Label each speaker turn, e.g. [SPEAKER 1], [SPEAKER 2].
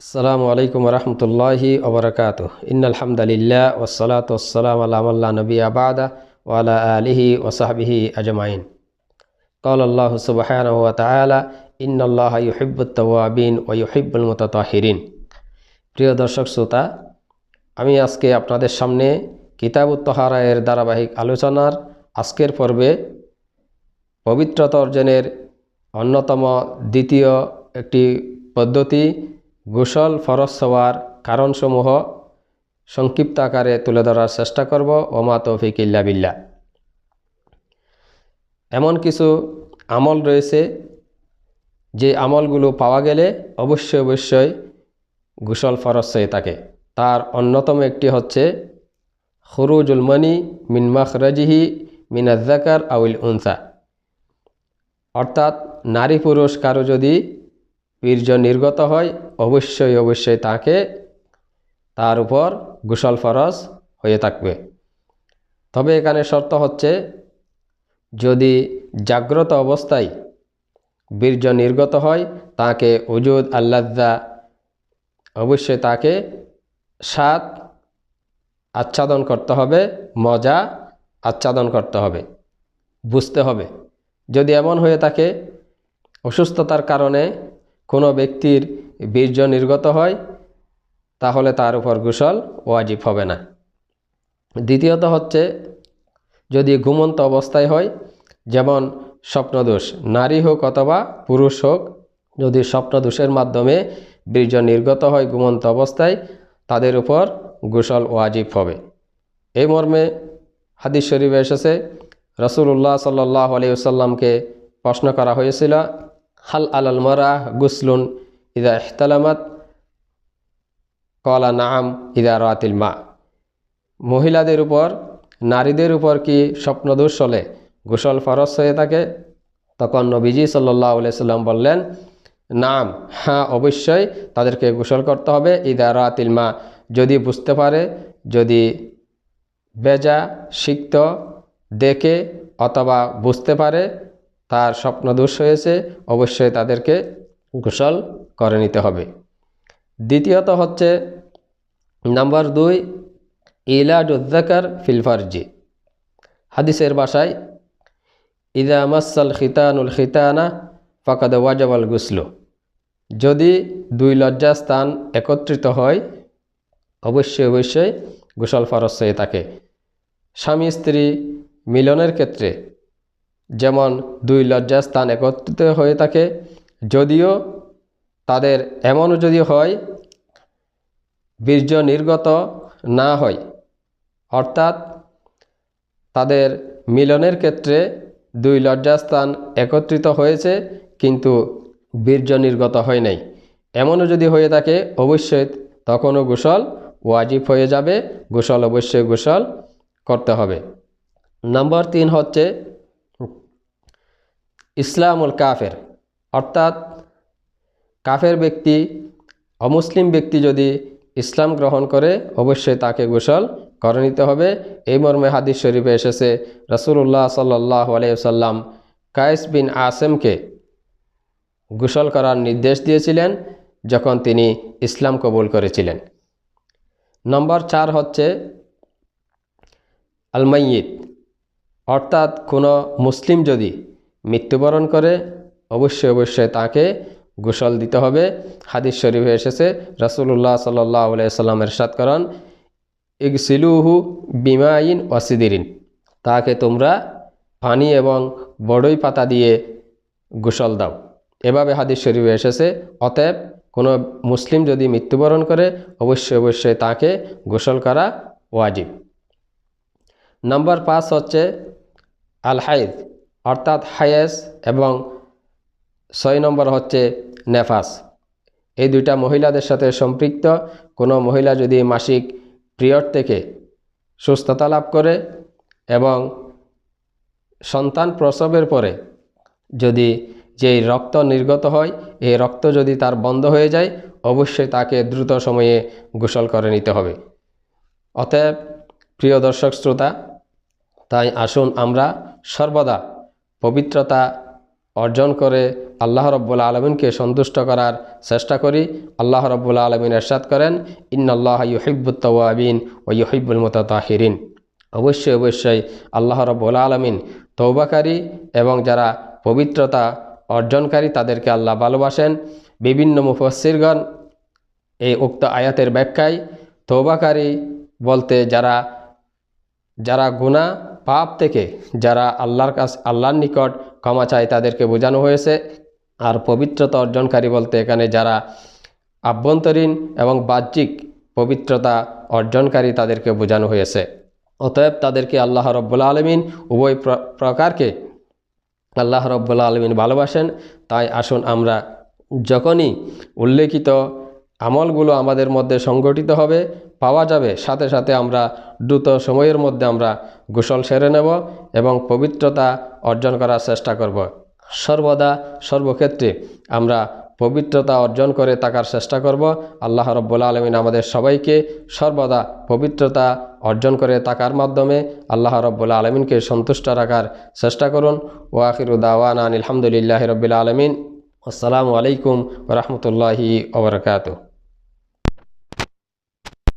[SPEAKER 1] আসসালামু আলাইকুম রহমতুল্লাহি ওবরাকাত ইন্নালহামদুলিল্লাহ ওসলাত ওসালাম আল্লাহ নবী আবাদা ওয়ালা আলিহি ওসাহবিহি আজমাইন قال الله سبحانه وتعالى إن الله يحب التوابين ويحب المتطهرين প্রিয় দর্শক শ্রোতা আমি আজকে আপনাদের সামনে কিতাব উত্তহারা এর ধারাবাহিক আলোচনার আজকের পর্বে পবিত্রতা অর্জনের অন্যতম দ্বিতীয় একটি পদ্ধতি গোসল, ফরজ হওয়ার কারণসমূহ সংক্ষিপ্ত আকারে তুলে ধরার চেষ্টা করব। ওমা তৌফিক ইল্লা বিল্লা এমন কিছু আমল রয়েছে যে আমলগুলো পাওয়া গেলে অবশ্যই অবশ্যই গোসল ফরজ হয়ে থাকে। তার অন্যতম একটি হচ্ছে, খরুজুল মনি মিন মখরজিহি মিনাজ্জাকার আউল উনসা। অর্থাৎ নারী পুরুষ কারও যদি বীর্য নির্গত হয়, অবশ্যই অবশ্যই তাকে তার উপর গোসল ফরজ হয়ে থাকবে। তবে এখানে শর্ত হচ্ছে, যদি জাগ্রত অবস্থায় বীর্য নির্গত হয়, তাকে উজুদ আল্লাদা অবশ্যই তাকে স্বাদ আচ্ছাদন করতে হবে, মজা আচ্ছাদন করতে হবে, বুঝতে হবে। যদি এমন হয়ে থাকে, অসুস্থতার কারণে কোনো ব্যক্তির বীর্য নির্গত হয়, তাহলে তার উপর গোসল ওয়াজিব হবে না। দ্বিতীয়ত হচ্ছে, যদি ঘুমন্ত অবস্থায় হয়, যেমন স্বপ্নদোষ, নারী হোক অথবা পুরুষ হোক, যদি স্বপ্নদোষের মাধ্যমে বীর্য নির্গত হয় ঘুমন্ত অবস্থায়, তাদের উপর গোসল ওয়াজিব হবে। এই মর্মে হাদিস শরীফে এসেছে রসুল্লাহ সাল্লাহ আলিয়াল্লামকে প্রশ্ন করা হয়েছিল হাল আলাল মরা গুসলুন ইদা ইহতালামাত কলা নাম ইদা রাতিল মা মহিলাদের উপর, নারীদের উপর কি স্বপ্নদোষ চলে গোসল ফরস হয়ে থাকে? তখন নবীজি সাল্লাহ সাল্লাম বললেন, নাম হ্যাঁ অবশ্যই তাদেরকে গোসল করতে হবে, ইদা রাতিল মা। যদি বুঝতে পারে, যদি বেজা শিখত দেখে অথবা বুঝতে পারে তার স্বপ্নদোষ হয়েছে, অবশ্যই তাদেরকে গোসল করে নিতে হবে। দ্বিতীয়ত হচ্ছে, নাম্বার দুই ইলাডুদ্দাকার ফিলফারজি হাদিসের বাসায় ইদা মাসাল খিতানুল খিতানা ফাকাদ ওয়াজাবাল গুসল। যদি দুই লজ্জা স্থান একত্রিত হয়, অবশ্যই অবশ্যই গোসল ফরস হয়ে থাকে। স্বামী স্ত্রী মিলনের ক্ষেত্রে যেমন দুই লজ্জাস্থান একত্রিত হয়ে থাকে, যদিও তাদের এমনও যদি হয়, বীর্য নির্গত না হয়। অর্থাৎ তাদের মিলনের ক্ষেত্রে দুই লজ্জাস্থান একত্রিত হয়েছে, কিন্তু বীর্য নির্গত হয় নাই। এমনও যদি হয়ে থাকে, অবশ্যই তখনও গোসল ওয়াজিব হয়ে যাবে, গোসল অবশ্যই গোসল করতে হবে। নাম্বার তিন হচ্ছে ইসলামুল কাফের। অর্থাৎ কাফের ব্যক্তি, অমুসলিম ব্যক্তি যদি ইসলাম গ্রহণ করে, অবশ্যই তাকে গোসল করে নিতে হবে। এই মর্মে হাদিস শরীফে এসেছে রসুল্লাহ সাল্লাহ আলাইসাল্লাম কায়েস বিন আসেমকে গোসল করার নির্দেশ দিয়েছিলেন, যখন তিনি ইসলাম কবুল করেছিলেন। নম্বর চার হচ্ছে আলমাইয়িত। অর্থাৎ কোনো মুসলিম যদি মৃত্যুবরণ করে, অবশ্যই অবশ্যই তাকে গোসল দিতে হবে। হাদিস শরীফে এসেছে রসুল্লাহ সাল্লাহ সাল্লামের সাত করান, ইগসিলুহু বিমাইন ওয়াসিদিরিন তাকে তোমরা পানি এবং বড়ই পাতা দিয়ে গোসল দাও। এভাবে হাদিস শরীফে এসেছে, অতএব কোনো মুসলিম যদি মৃত্যুবরণ করে, অবশ্যই অবশ্যই তাকে গোসল করা ওয়াজিব। নম্বর পাঁচ হচ্ছে আল হাইদ অর্থাৎ হায়েস এবং ছয় নম্বর হচ্ছে নেফাস। এই দুইটা মহিলাদের সাথে সম্পৃক্ত। কোনো মহিলা যদি মাসিক পিরিয়ড থেকে সুস্থতা লাভ করে এবং সন্তান প্রসবের পরে যদি যেই রক্ত নির্গত হয়, এই রক্ত যদি তার বন্ধ হয়ে যায়, অবশ্যই তাকে দ্রুত সময়ে গোসল করে নিতে হবে। অতএব, প্রিয় দর্শক শ্রোতা, তাই আসুন আমরা সর্বদা পবিত্রতা অর্জন করে আল্লাহ রব্বুল আলমিনকে সন্তুষ্ট করার চেষ্টা করি। আল্লাহ রব্বুল আলমিন এরশাদ করেন ইন্নআল্লাহ ইউহিব্বুত তওয়াবিন ও ইউহিব্বুল মুতাতাহিরিন। অবশ্যই অবশ্যই আল্লাহ রব্বুল আলমিন তৌবাকারী এবং যারা পবিত্রতা অর্জনকারী তাদেরকে আল্লাহ ভালোবাসেন। বিভিন্ন মুফসিরগণ এই উক্ত আয়াতের ব্যাখ্যায় তৌবাকারী বলতে যারা যারা গুণা পাপ থেকে যারা আল্লাহর কাছ, আল্লাহর নিকট ক্ষমা চায় তাদেরকে বোঝানো হয়েছে। আর পবিত্রতা অর্জনকারী বলতে এখানে যারা আভ্যন্তরীণ এবং বাহ্যিক পবিত্রতা অর্জনকারী তাদেরকে বোঝানো হয়েছে। অতএব তাদেরকে আল্লাহ রব্বুল্লা আলমিন উভয় প্র- প্রকারকে আল্লাহ রব্বুল্লা আলমিন ভালোবাসেন। তাই আসুন আমরা যখনই উল্লেখিত আমলগুলো আমাদের মধ্যে সংগঠিত হবে। পাওয়া যাবে। সাথে সাথে আমরা দ্রুত সময়ের মধ্যে আমরা গোসল সেরে নেব এবং পবিত্রতা অর্জন করার চেষ্টা করব। সর্বদা, সর্বক্ষেত্রে আমরা পবিত্রতা অর্জন করে থাকার চেষ্টা করব। আল্লাহ রব্বুল্লা আলমিন আমাদের সবাইকে সর্বদা পবিত্রতা অর্জন করে থাকার মাধ্যমে আল্লাহ রব্বুল্লা আলমিনকে সন্তুষ্ট রাখার চেষ্টা করুন। ওয়াকির দাওয়ান আলহামদুলিল্লাহ রবিল আলমিন। আসসালামু আলাইকুম রহমতুল্লাহি ওবরকাতু